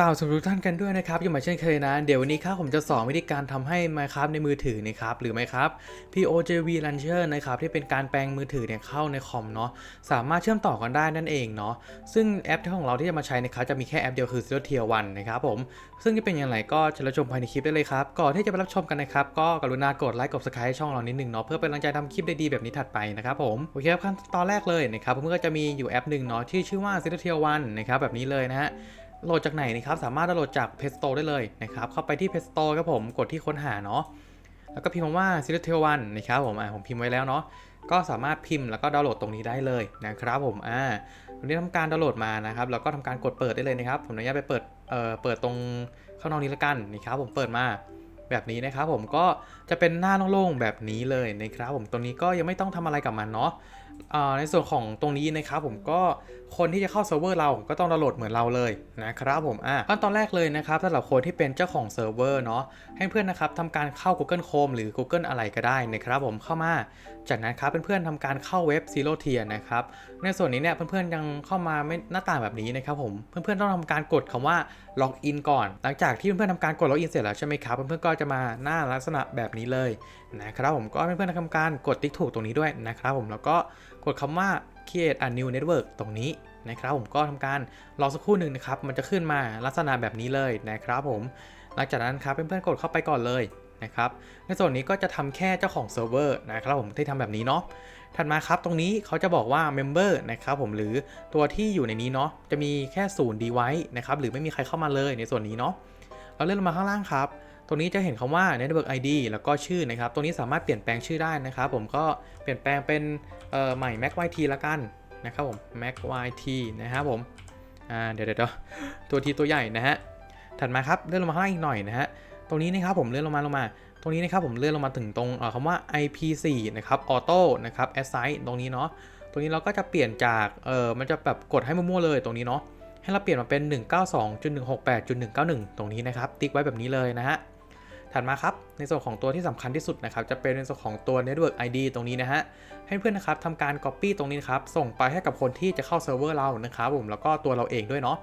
กล่าวสวัสดีทุกท่านกันด้วยนะครับยังมาเช่นเคยนะ เดี๋ยววันนี้ครับผมจะสอนวิธีการทำให้ Minecraft ในมือถือนะครับหรือ Minecraft POJV Launcher นะครับที่เป็นการแปลงมือถือเนี่ยเข้าในคอมเนาะสามารถเชื่อมต่อกันได้นั่นเองเนาะซึ่งแอปที่ของเราที่จะมาใช้นะครับจะมีแค่แอปเดียวคือ Zero Tier 1นะครับผมซึ่งจะเป็นอย่างไรก็จะรับชมภายในคลิปได้เลยครับก่อนที่จะไปรับชมกันนะครับก็กรุณากดไลค์กด subscribe ช่องเรานิดนึงเนาะเพื่อเป็นกำลังใจทำคลิปได้ดีแบบนี้ถัดไปนะครับผมโอเคครับขั้นตอนแรกเลยนะครับผมก็จะมีอยู่แอปหนึ่งเนาะที่ชื่อว่า Zero Tier 1นะครับแบบนี้เลยนะฮะ โหลดจากไหนนะครับสามารถดาวน์โหลดจาก Play Store ได้เลยนะครับเข้าไปที่ Play Store ครับผมกดที่ค้นหาเนาะแล้วก็พิมพ์คำว่า s i l t e l 1นะครับผมอ่าผมพิมพ์ไว้แล้วเนาะก็สามารถพิมพ์แล้วก็ดาวน์โหลดตรงนี้ได้เลยนะครับผมอ่าวันนี้ทำการดาวน์โหลดมานะครับแล้วก็ทำการกดเปิดได้เลยนะครับผมอนุญาตไปเปิดเอ่อเปิดตรงข้างนอกนี้ละกันนะครับผมเปิดมาแบบนี้นะครับผมก็จะเป็นหน้าโล่งๆแบบนี้เลยนะครับผมตรงนี้ก็ยังไม่ต้องทำอะไรกับมันเนาะอ่าในส่วนของตรงนี้นะครับผมก็คนที่จะเข้าเซิร์ฟเวอร์เราก็ต้องดาวน์โหลดเหมือนเราเลยนะครับผมอะขั้นตอนแรกเลยนะครับสำหรับคนที่เป็นเจ้าของเซิร์ฟเวอร์เนาะให้เพื่อนนะครับทำการเข้า Google Chrome หรือ Google อะไรก็ได้นะครับผมเข้ามา จากนั้นครับเพื่อนๆทำการเข้าเว็บ Zero Tier นะครับในส่วนนี้เนี่ยเพื่อนๆยังเข้ามาไม่หน้าต่างแบบนี้นะครับผมเพื่อนๆต้องทำการกดคำว่าล็อกอินก่อน หลังจากที่เพื่อนๆทำการกดล็อกอินเสร็จแล้วใช่ไหมครับเพื่อนๆก็จะมาหน้าลักษณะแบบนี้เลยนะครับผมก็เพื่อนๆทำการกดติ๊กถูกตรงนี้ด้วยนะครับผมแล้วก็ กดคำว่า create a new network ตรงนี้นะครับผมก็ทำการรอสักครู่หนึ่งนะครับ มันจะขึ้นมาลักษณะแบบนี้เลยนะครับผม หลังจากนั้นครับเพื่อนๆกดเข้าไปก่อนเลยนะครับ ในส่วนนี้ก็จะทำแค่เจ้าของเซิร์ฟเวอร์นะครับผมที่ทำแบบนี้เนาะ ถัดมาครับตรงนี้เขาจะบอกว่า member นะครับผมหรือตัวที่อยู่ในนี้เนาะจะมีแค่ศูนย์ดีไว้นะครับหรือไม่มีใครเข้ามาเลยในส่วนนี้เนาะ เราเลื่อนลงมาข้างล่างครับ ตรงนี้จะเห็นคำว่า network ID แล้วก็ชื่อนะครับ ตรงนี้สามารถเปลี่ยนแปลงชื่อได้นะครับ ผมก็เปลี่ยนแปลงเป็นใหม่ mac yt ละกันนะครับผม mac yt นะครับผมเดี๋ยวเดี๋ยวตัวทีตัวใหญ่นะฮะ ถัดมาครับเลื่อนลงมาข้างล่างอีกหน่อยนะฮะ ตรงนี้นะครับผมเลื่อนลงมาลงมา ตรงนี้นะครับผมเลื่อนลงมาถึงตรงเอ่อคำว่า IP4 นะครับ auto นะครับ assign ตรงนี้เนาะ ตรงนี้เราก็จะเปลี่ยนจากเออมันจะแบบกดให้มั่วๆเลยตรงนี้เนาะ ให้เราเปลี่ยนมาเป็น 192.168.191 ตรงนี้นะครับ ติ๊กไว้แบบนี้เลยนะฮะ ถัดมาครับ ในส่วนของตัวที่สำคัญที่สุดนะครับ จะเป็นในส่วนของตัว Network ID ตรงนี้นะฮะ ให้เพื่อนนะครับทำการ Copy ตรงนี้นครับ ส่งไปให้กับคนที่จะเข้าเซิร์ฟเวอร์เรานะครับผม แล้วก็ตัวเราเองด้วยเนาะ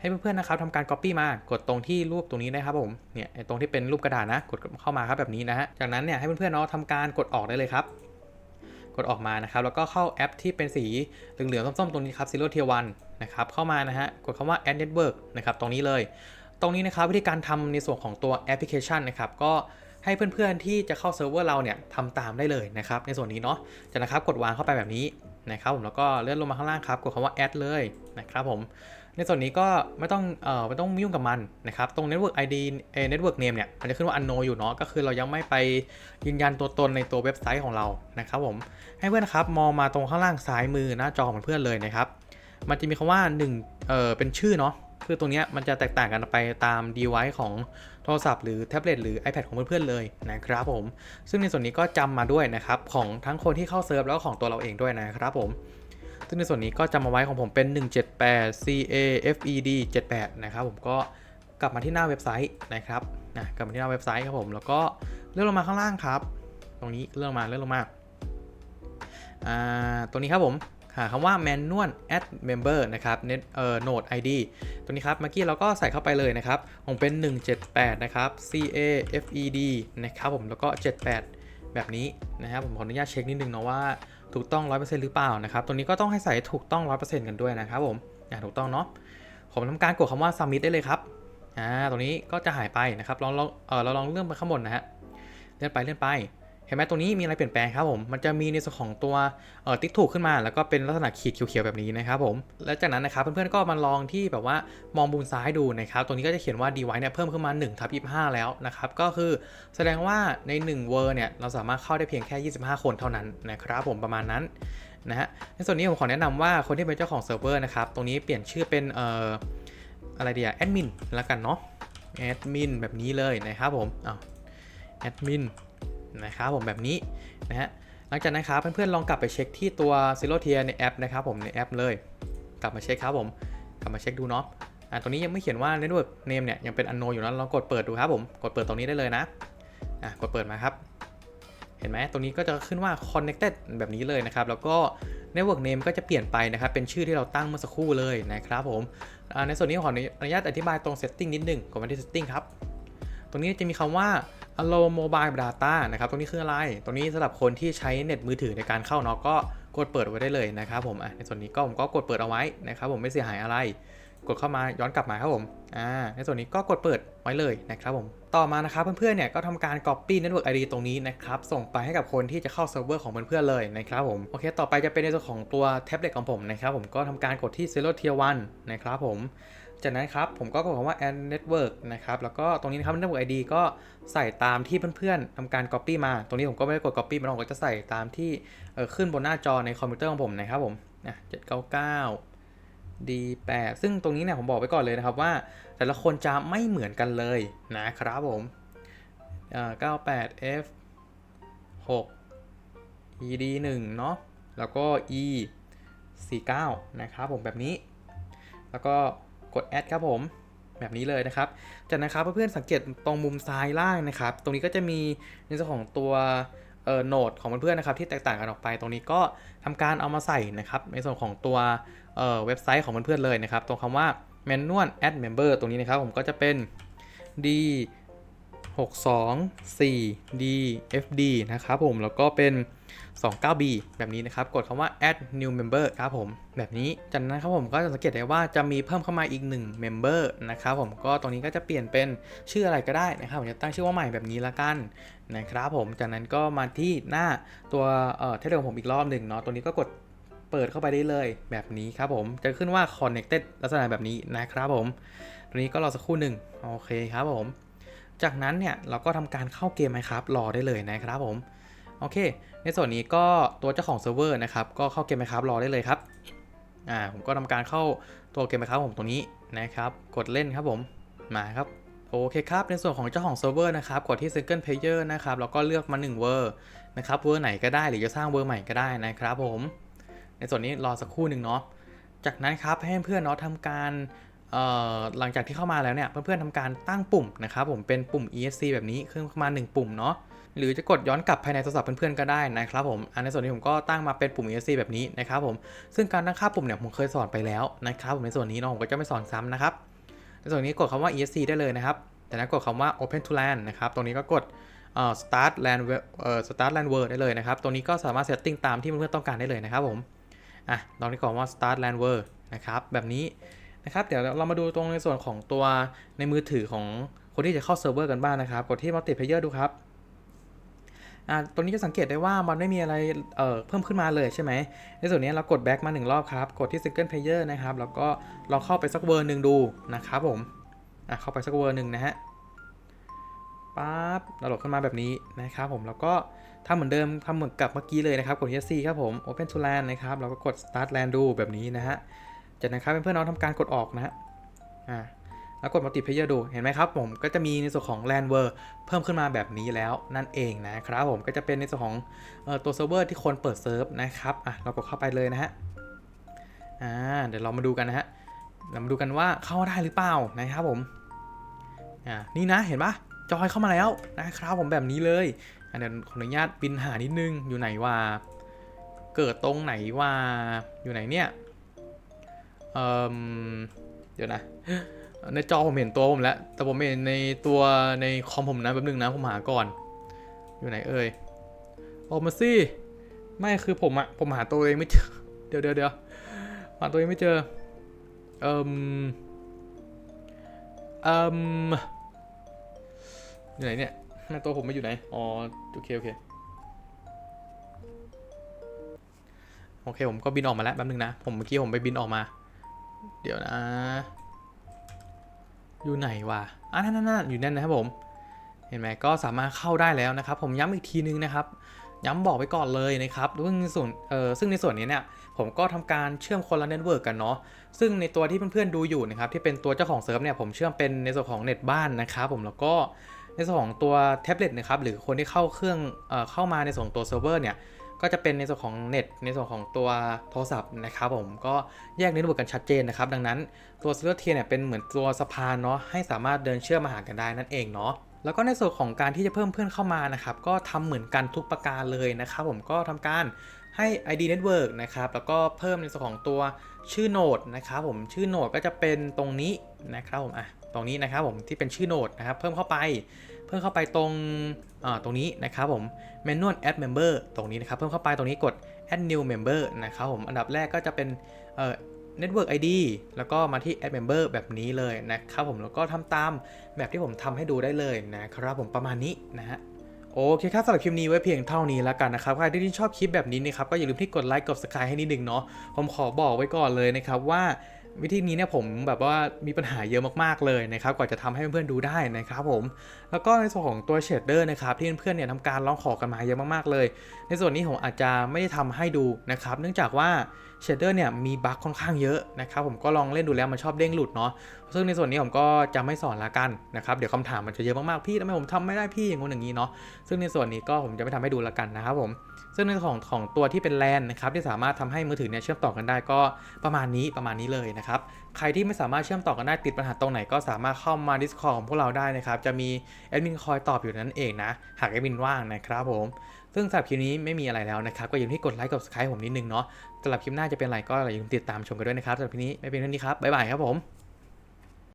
ให้เพื่อนๆนะครับทำการ Copy มา กดตรงที่รูปตรงนี้นะครับผม เนี่ยตรงที่เป็นรูปกระดาษนะ กดเข้ามาครับแบบนี้นะฮะ จากนั้นเนี่ยให้เพื่อนๆเนาะทำการกดออกได้เลยครับ กดออกมานะครับ แล้วก็เข้าแอปที่เป็นสีเหลืองๆส้มๆตรงนี้ครับ Zero Tier 1นะครับ เข้ามานะฮะ กดคำว่า Add Network นะครับ ตรงนี้เลย ตรงนี้นะครับวิธีการทำในส่วนของตัวแอปพลิเคชันนะครับก็ให้เพื่อนๆที่จะเข้าเซิร์ฟเวอร์เราเนี่ยทำตามได้เลยนะครับในส่วนนี้เนาะจากนะครับกดวางเข้าไปแบบนี้นะครับผมแล้วก็เลื่อนลงมาข้างล่างครับกดคำว่า add เลยนะครับผมในส่วนนี้ก็ไม่ต้องเอ่อไม่ต้องยุ่งกับมันนะครับตรง network ID เอ่อ network name เนี่ยมันจะขึ้นว่า unknown อยู่เนาะก็คือเรายังไม่ไปยืนยันตัวตนในตัวเว็บไซต์ของเรานะครับผมให้เพื่อนครับมองมาตรงข้างล่างซ้ายมือหน้าจอของเพื่อนเลยนะครับมันจะมีคำว่า1เอ่อเป็นชื่อเนาะ คือตรงนี้มันจะแตกต่างกันไปตาม device ของโทรศัพท์หรือแท็บเล็ตหรือ iPad ของเพื่อนๆเลยนะครับผม ซึ่งในส่วนนี้ก็จำมาด้วยนะครับ ของทั้งคนที่เข้าเซิร์ฟแล้วก็ของตัวเราเองด้วยนะครับผม ซึ่งในส่วนนี้ก็จำมาไว้ของผมเป็น 178 CAFED 78 นะครับผมก็กลับมาที่หน้าเว็บไซต์นะครับนะกลับมาที่หน้าเว็บไซต์ครับผม แล้วก็เลื่อนลงมาข้างล่างครับ ตรงนี้เลื่อนลงมาเลื่อนลงมาอ่าตรงนี้ครับผม หาคำว่า manual add member นะครับ net เอ่อ node id ตัวนี้ครับ เมื่อกี้เราก็ใส่เข้าไปเลยนะครับ ผมเป็น 178 นะครับ c a f e d นะครับผม แล้วก็ 78 แบบนี้นะครับ ผมขออนุญาตเช็คนิดนึงเนาะว่าถูกต้อง 100%หรือเปล่านะครับ ตัวนี้ก็ต้องให้ใส่ถูกต้อง 100%กันด้วยนะครับผมอ่าถูกต้องเนาะ ผมทำการกดคำว่า submit ได้เลยครับ อ่า ตรงนี้ก็จะหายไปนะครับ ลองลองเออเราลองเลื่อนไปข้างบนนะฮะ เลื่อนไปเลื่อนไป ห็นไหมตรงนี้มีอะไรเปลี่ยนแปลงครับผม มันจะมีในส่วนของตัวติ๊กถูกขึ้นมา แล้วก็เป็นลักษณะขีดเขียวๆแบบนี้นะครับผม แล้วจากนั้นนะครับเพื่อนๆก็มาลองที่แบบว่ามองมุมซ้ายดูนะครับ ตรงนี้ก็จะเขียนว่า device เนี่ยเพิ่มขึ้นมา1ทับ25 แล้วนะครับ ก็คือแสดงว่าใน1เวอร์เนี่ยเราสามารถเข้าได้เพียงแค่ 25 คนเท่านั้นนะครับผมประมาณนั้นนะฮะ ในส่วนนี้ผมขอแนะนำว่าคนที่เป็นเจ้าของเซิร์ฟเวอร์นะครับ ตรงนี้เปลี่ยนชื่อเป็นเอ่ออะไรเดียแอดมินละกันเนาะ แอดมินแบบนี้เลยนะครับผมอ้าวแอดมิน นะครับผมแบบนี้นะฮะหลังจากนั้นครับเพื่อนๆลองกลับไปเช็คที่ตัว Zero Tier ในแอปนะครับผมในแอปเลย กลับมาเช็คครับผมกลับมาเช็คดูเนาะอ่าตรงนี้ยังไม่เขียนว่า Network Name เนี่ยยังเป็น unknown อยู่นะลองกดเปิดดูครับผมกดเปิดตรงนี้ได้เลยนะอะกดเปิดมาครับเห็นไหมตรงนี้ก็จะขึ้นว่า connected แบบนี้เลยนะครับ แล้วก็ network name ก็จะเปลี่ยนไปนะครับ เป็นชื่อที่เราตั้งเมื่อสักครู่เลยนะครับผมอ่าในส่วนนี้ขออนุญาตอธิบายตรง setting นิดหนึงกดมาที่ setting ครับ ตรงนี้จะมีคำว่า Allo mobile data นะครับ ตรงนี้คืออะไร ตรงนี้สำหรับคนที่ใช้เน็ตมือถือในการเข้าเนาะก็กดเปิดไว้ได้เลยนะครับผมในส่วนนี้ก็ผมก็กดเปิดเอาไว้นะครับผมไม่เสียหายอะไร กดเข้ามาย้อนกลับมาครับผมอ่าในส่วนนี้ก็กดเปิดไว้เลยนะครับผมต่อมานะครับเพื่อนๆเนี่ยก็ทำการ copy network ID ตรงนี้นะครับส่งไปให้กับคนที่จะเข้าเซิร์ฟเวอร์ของเพื่อนๆเลยนะครับผมโอเค ต่อไปจะเป็นในส่วนของตัวแท็บเล็ตของผมนะครับผมก็ทำการกดที่ zero tier 1นะครับผม จากนั้นครับผมก็กดคำว่า add network นะครับ แล้วก็ตรงนี้นะครับ network ID ก็ใส่ตามที่เพื่อนๆทำการ copy มา ตรงนี้ผมก็ไม่ได้กด copy มาผมก็จะใส่ตามที่ขึ้นบนหน้าจอในคอมพิวเตอร์ของผมนะครับผมนะ799 D8 ซึ่งตรงนี้เนี่ยผมบอกไว้ก่อนเลยนะครับว่า แต่ละคนจะไม่เหมือนกันเลยนะครับผมอ่า98 F 6 ED 1เนาะ แล้วก็ E 49นะครับผมแบบนี้ แล้วก็ กด add ครับผมแบบนี้เลยนะครับ จากนั้นครับเพื่อนๆสังเกตตรงมุมซ้ายล่างนะครับ ตรงนี้ก็จะมีในส่วนของตัวโหนดของเพื่อนๆนะครับที่แตกต่างกันออกไป ตรงนี้ก็ทำการเอามาใส่นะครับในส่วนของตัวเเว็บไซต์ของเพื่อนๆเลยนะครับ ตรงคำว่า manual add member ตรงนี้นะครับผมก็จะเป็น d 624 d fd นะครับผมแล้วก็เป็น 29b แบบนี้นะครับ กดคำว่า add new member ครับผม แบบนี้ จากนั้นครับผมก็จะสังเกตได้ว่าจะมีเพิ่มเข้ามาอีก 1 member นะครับผม ก็ตรงนี้ก็จะเปลี่ยนเป็นชื่ออะไรก็ได้นะครับ ผมจะตั้งชื่อว่าใหม่แบบนี้ละกันนะครับผม จากนั้นก็มาที่หน้าตัวเอ่อเทเลของผมอีกรอบหนึ่งเนาะตัวนี้ก็กดเปิดเข้าไปได้เลยแบบนี้ครับผม จะขึ้นว่า connected ลักษณะแบบนี้นะครับผมตัวนี้ก็รอสักครู่หนึ่งโอเคครับผม จากนั้นเนี่ยเราก็ทำการเข้าเกมไหมครับรอได้เลยนะครับผม โอเค ในส่วนนี้ก็ตัวเจ้าของเซิร์ฟเวอร์นะครับ ก็เข้าเกมไมครับรอได้เลยครับ อ่า ผมก็ทำการเข้าตัวเกมไมครับผมตรงนี้นะครับ กดเล่นครับผม มาครับ โอเคครับ ในส่วนของเจ้าของเซิร์ฟเวอร์นะครับ กดที่ Single Player นะครับ แล้วก็เลือกมา1เวอร์นะครับ เวอร์ไหนก็ได้หรือจะสร้างเวอร์ใหม่ก็ได้นะครับผม ในส่วนนี้รอสักครู่หนึ่งเนาะ จากนั้นครับให้เพื่อนเนาะทำการเอ่อหลังจากที่เข้ามาแล้วเนี่ยเพื่อนๆทำการตั้งปุ่มนะครับผมเป็นปุ่ม ESC แบบนี้ขึ้นมา 1 ปุ่มเนาะ หรือจะกดย้อนกลับภายในโทรศัพท์เพื่อนๆก็ได้นะครับผมอันในส่วนนี้ผมก็ตั้งมาเป็นปุ่ม ESC แบบนี้นะครับผมซึ่งการตั้งค่าปุ่มเนี่ยผมเคยสอนไปแล้วนะครับผมในส่วนนี้เนาะผมก็จะไม่สอนซ้ำนะครับในส่วนนี้กดคำว่า ESC ได้เลยนะครับจากนั้นกดคำว่า Open to LAN นะครับตรงนี้ก็กดเอ่อ Start LAN เอ่อ Start LAN World ได้เลยนะครับตรงนี้ก็สามารถ setting ตามที่เพื่อนๆต้องการได้เลยนะครับผมอะตอนนี้กดว่า Start LAN World นะครับแบบนี้นะครับเดี๋ยวเรามาดูตรงในส่วนของตัวในมือถือของคนที่จะเข้าเซิร์ฟเวอร์กันบ้างนะครับ กดที่ multiplayer ดูครับ อ่าตรงนี้จะสังเกตได้ว่ามันไม่มีอะไรเอ่อเพิ่มขึ้นมาเลยใช่ไหม ในส่วนนี้เรากด back มาหนึ่งรอบครับ กดที่ single player นะครับ แล้วก็ลองเข้าไปสักเวอร์หนึ่งดูนะครับผมอะเข้าไปสักเวอร์หนึ่งนะฮะปั๊บเราโหลดขึ้นมาแบบนี้นะครับผม แล้วก็ทำเหมือนเดิมทำเหมือนกับเมื่อกี้เลยนะครับ กด ESC ครับผม open to LAN นะครับแล้วก็กด start LAN ดูแบบนี้นะฮะ จากนั้นครับเพื่อนๆน้องทำการกดออกนะฮะ อ่า แล้วกด multiplayer ดู เห็นไหมครับผมก็จะมีในส่วนของ LAN w o r เพิ่มขึ้นมาแบบนี้แล้วนั่นเองนะครับผมก็จะเป็นในส่วนของออตัวเซิร์ฟเวอร์ที่คนเปิดเซิร์ฟนะครับอะเรากดเข้าไปเลยนะฮะอ่าเดี๋ยวเรามาดูกันนะฮะเรามาดูกันว่าเข้าได้หรือเปล่านะครับผมอ่านี่นะเห็นปะจอยเข้ามาแล้วนะครับผมแบบนี้เลยอันเดี๋ยวขออนุญาตบินหานิดนึงอยู่ไหนว่า เกิดตรงไหนว่าอยู่ไหนเนี่ยเอ่อเดี๋ยวนะ ในจอผมเห็นตัวผมแล้ว แต่ผมไม่เห็นในตัวในคอมผมนะแป๊บนึงนะผมหาก่อน อยู่ไหนเอ่ยออกมาสิไม่คือผมอะผมหาตัวเองไม่เจอเดี๋ยวเดี๋ยวเดี๋ยวหาตัวเองไม่เจอเอ่มเอ่มอยู่ไหนเนี่ยหาตัวผมไม่อยู่ไหน อ๋อ โอเค โอเค โอเค ผมก็บินออกมาแล้วแป๊บนึงนะ ผมเมื่อกี้ผมไปบินออกมา เดี๋ยวนะ อยู่ไหนวะอะนั่นนั่นอยู่นั่นนะครับผม เห็นไหมก็สามารถเข้าได้แล้วนะครับ ผมย้ำอีกทีนึงนะครับ ย้ำบอกไว้ก่อนเลยนะครับซึ่งในส่วนเอ่อซึ่งในส่วนนี้เนี่ยผมก็ทำการเชื่อมคนละเน็ตเวิร์กกันเนาะซึ่งในตัวที่เพื่อนๆดูอยู่นะครับที่เป็นตัวเจ้าของเซิร์ฟเนี่ยผมเชื่อมเป็นในส่วนของเน็ตบ้านนะครับผมแล้วก็ในส่วนของตัวแท็บเล็ตนะครับหรือคนที่เข้าเครื่องเอ่อเข้ามาในส่วนตัวเซิร์ฟเวอร์เนี่ย ก็จะเป็นในส่วนของเน็ตในส่วนของตัวโทรศัพท์นะครับผมก็แยกเน็ตเวิร์กกันชัดเจนนะครับ ดังนั้นตัวเซอร์เทียเนี่ยเป็นเหมือนตัวสะพานเนาะให้สามารถเดินเชื่อมมาหากันได้นั่นเองเนาะแล้วก็ในส่วนของการที่จะเพิ่มเพื่อนเข้ามานะครับก็ทำเหมือนกันทุกประการเลยนะครับผมก็ทำการให้ ID Network นะครับ แล้วก็เพิ่มในส่วนของตัวชื่อโนดนะครับผมชื่อโนดก็จะเป็นตรงนี้นะครับผมอะตรงนี้นะครับผมที่เป็นชื่อโนดนะครับเพิ่มเข้าไป เพิ่มเข้าไปตรงอ่าตรงนี้นะครับผม Manual Add Member ตรงนี้นะครับ เพิ่มเข้าไปตรงนี้กด Add New Member นะครับผม อันดับแรกก็จะเป็นเอ่อ Network ID แล้วก็มาที่ Add Member แบบนี้เลยนะครับผม แล้วก็ทำตามแบบที่ผมทำให้ดูได้เลยนะครับผมประมาณนี้นะฮะโอเคครับสำหรับคลิปนี้ไว้เพียงเท่านี้แล้วกันนะครับใครที่ชอบคลิปแบบนี้นะครับก็อย่าลืมที่กดไลค์กด subscribe ให้นิดนึงเนาะผมขอบอกไว้ก่อนเลยนะครับว่า วิธีนี้เนี่ยผมแบบว่ามีปัญหาเยอะมากๆเลยนะครับกว่าจะทำให้เพื่อนๆดูได้นะครับผมแล้วก็ในส่วนของตัวเชดเดอร์นะครับที่เพื่อนๆเนี่ยทำการร้องขอกันมาเยอะมากๆเลย ในส่วนนี้ผมอาจจะไม่ได้ทำให้ดูนะครับเนื่องจากว่าเชดเดอร์เนี่ยมีบั๊กค่อนข้างเยอะนะครับผมก็ลองเล่นดูแล้วมันชอบเด้งหลุดเนาะซึ่งในส่วนนี้ผมก็จะไม่สอนละกันนะครับเดี๋ยวคำถามมันจะเยอะมากๆพี่ทำไมผมทำไม่ได้พี่อย่างงู้นอย่างนี้เนาะซึ่งในส่วนนี้ก็ผมจะไม่ทำให้ดูละกันนะครับผม ซึ่งในส่วนของของตัวที่เป็นแลนนะครับที่สามารถทำให้มือถือเนี่ยเชื่อมต่อกันได้ก็ประมาณนี้ประมาณนี้เลยนะครับใครที่ไม่สามารถเชื่อมต่อกันได้ติดปัญหาตรงไหนก็สามารถเข้ามา Discord ของพวกเราได้นะครับจะมีแอดมินคอยตอบอยู่นั่นเองนะหากแอดมินว่างนะครับผมซึ่งสำหรับคลิปนี้ไม่มีอะไรแล้วนะครับก็อย่าลืมที่กดไลค์กด subscribe ผมนิดนึงเนาะสำหรับคลิปหน้าจะเป็นอะไรก็อย่าลืมติดตามชมกันด้วยนะครับสำหรับคลิปนี้ไม่เป็นเท่านี้ครับบ๊ายบายครับผม